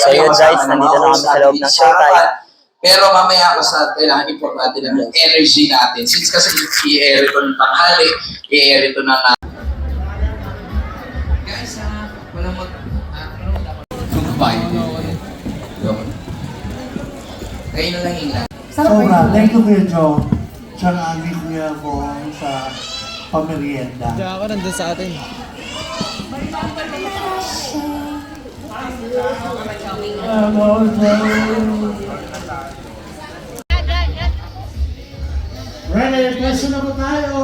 So yun guys, nandito na kami sa loob ng showtime. Pero mamaya ako sa kailangan importante lang yung energy natin. Since kasi i-air ito ng tanghali, i-air ito ng... ah, Guys, ha, walang mag... ah, ano? Goodbye. Kayo na lang yung Sobra. Thank you, Kuya Joe. Siya ang aming Kuya Bong sa pamerienda. Diyan ako nandun sa atin. Hello, Joe. Ready? Question na po tayo.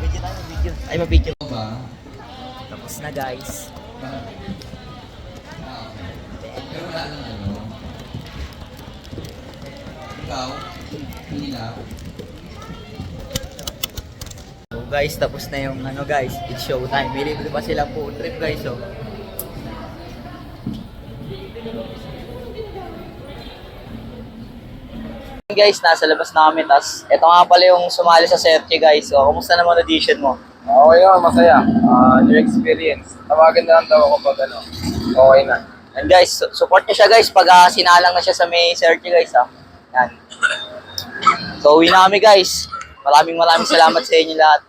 Video tayo, video. Ay, ba? Tapos na guys. Pero wala nang ano. Ikaw, hindi na. So guys, tapos na yung ano guys, it's showtime. May libre pa sila po trip guys oh. Guys, nasa labas na kami. Tapos, ito nga pala yung sumali sa Serche guys. So, kumusta naman audition mo? Okay naman, masaya. Ah, new experience. Tawagan na lang daw ako pag ano. Okay na. And guys, su- support niyo siya guys pag ah, sinalang na siya sa may Serche guys ah. Yan. So, uwi na kami guys. Maraming maraming salamat sa inyo lahat.